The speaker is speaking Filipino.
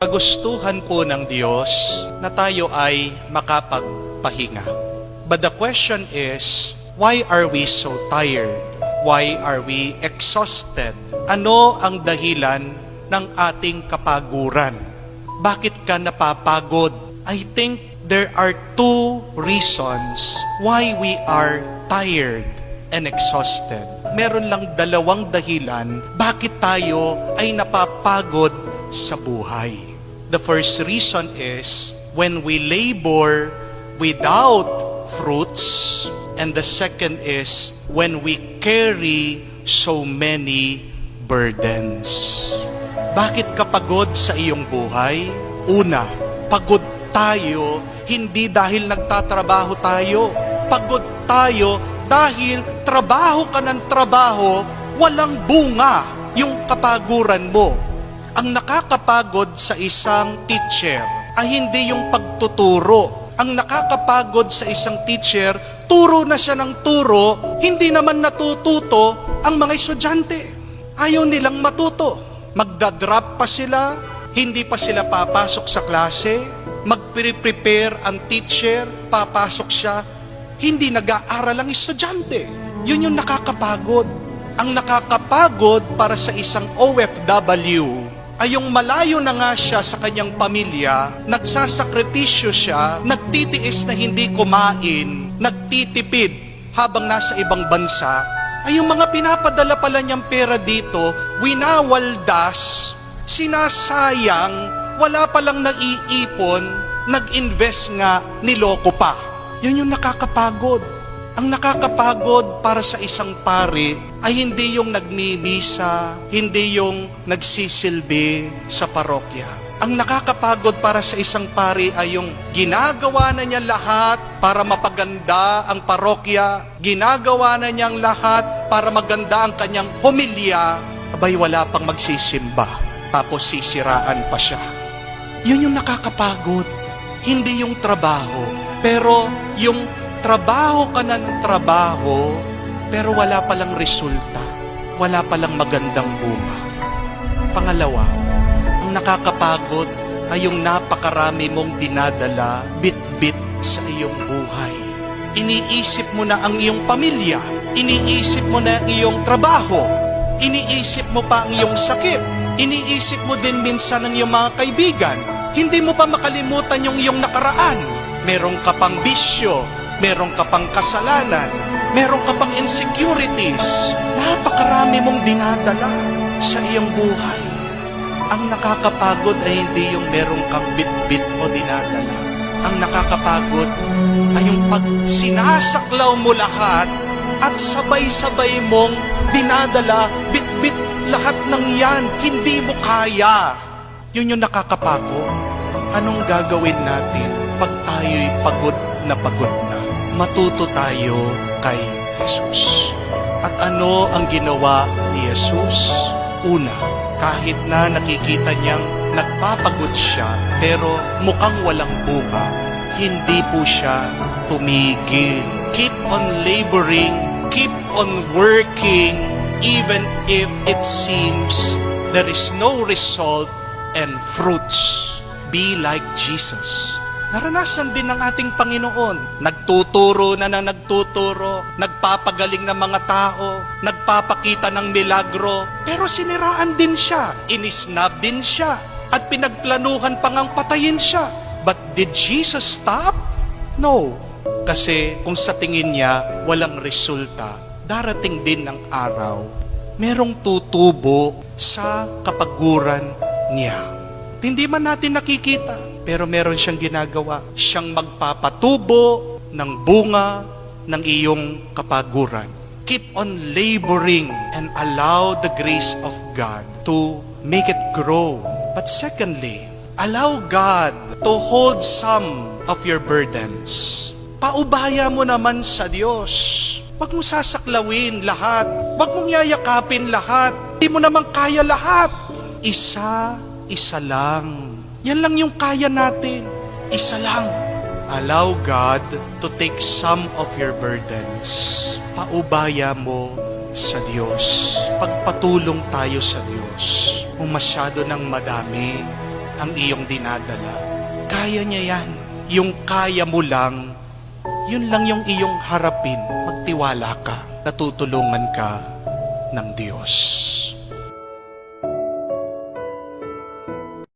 Kagustuhan po ng Diyos na tayo ay makapagpahinga. But the question is, why are we so tired? Why are we exhausted? Ano ang dahilan ng ating kapaguran? Bakit ka napapagod? I think there are two reasons why we are tired and exhausted. Meron lang dalawang dahilan bakit tayo ay napapagod sa buhay. The first reason is when we labor without fruits and the second is when we carry so many burdens. Bakit ka pagod sa iyong buhay? Una, pagod tayo hindi dahil nagtatrabaho tayo. Pagod tayo dahil trabaho ka ng trabaho, walang bunga yung kapaguran mo. Ang nakakapagod sa isang teacher ay hindi yung pagtuturo. Ang nakakapagod sa isang teacher, turo na siya ng turo, hindi naman natututo ang mga estudyante. Ayaw nilang matuto. Magdadrop pa sila, hindi pa sila papasok sa klase, magpre-prepare ang teacher, papasok siya, hindi nag-aaral ang estudyante. Yun yung nakakapagod. Ang nakakapagod para sa isang OFW ay yung malayo na nga siya sa kanyang pamilya, nagsasakripisyo siya, nagtitiis na hindi kumain, nagtitipid habang nasa ibang bansa, ay yung mga pinapadala pala niyang pera dito, winawaldas, sinasayang, wala palang naiipon, nag-invest nga, niloko pa. Yun yung nakakapagod. Ang nakakapagod para sa isang pare ay hindi yung nagmimisa, hindi yung nagsisilbi sa parokya. Ang nakakapagod para sa isang pare ay yung ginagawa na niya lahat para mapaganda ang parokya, ginagawa na niyang lahat para maganda ang kanyang homilya, abay wala pang magsisimba, tapos sisiraan pa siya. Yun yung nakakapagod, hindi yung trabaho, pero yung trabaho ka na ng trabaho, pero wala palang resulta, wala palang magandang bunga. Pangalawa, ang nakakapagod ay yung napakarami mong dinadala bit-bit sa iyong buhay. Iniisip mo na ang iyong pamilya, iniisip mo na ang iyong trabaho, iniisip mo pa ang iyong sakit, iniisip mo din minsan ang iyong mga kaibigan, hindi mo pa makalimutan yung iyong nakaraan. Merong ka pang bisyo, merong ka pang kasalanan, merong ka pang insecurities. Napakarami mong dinadala sa iyong buhay. Ang nakakapagod ay hindi yung merong kang bit-bit o dinadala. Ang nakakapagod ay yung pag sinasaklaw mo lahat at sabay-sabay mong dinadala, bit-bit lahat ng yan, hindi mo kaya. Yun yung nakakapagod. Anong gagawin natin pag tayo'y pagod na pagod? Matuto tayo kay Jesus. At ano ang ginawa ni Jesus? Una, kahit na nakikita niyang nagpapagod siya, pero mukhang walang bunga, hindi po siya tumigil. Keep on laboring, keep on working, even if it seems there is no result and fruits. Be like Jesus. Naranasan din ng ating Panginoon. Nagtuturo na na nagtuturo, nagpapagaling ng mga tao, nagpapakita ng milagro, pero siniraan din siya, inisnab din siya, at pinagplanuhan pang ang patayin siya. But did Jesus stop? No. Kasi kung sa tingin niya walang resulta, darating din ng araw, merong tutubo sa kapaguran niya. Hindi man natin nakikita, pero meron siyang ginagawa. Siyang magpapatubo ng bunga ng iyong kapaguran. Keep on laboring and allow the grace of God to make it grow. But secondly, allow God to hold some of your burdens. Paubaya mo naman sa Diyos. Huwag mong sasaklawin lahat. Huwag mong yayakapin lahat. Hindi mo naman kaya lahat. Isa, isa lang. Yan lang yung kaya natin. Isa lang. Allow God to take some of your burdens. Paubaya mo sa Diyos. Pagpatulong tayo sa Diyos. Kung masyado ng madami, ang iyong dinadala. Kaya niya yan. Yung kaya mo lang, yun lang yung iyong harapin. Magtiwala ka. Natutulungan ka ng Diyos.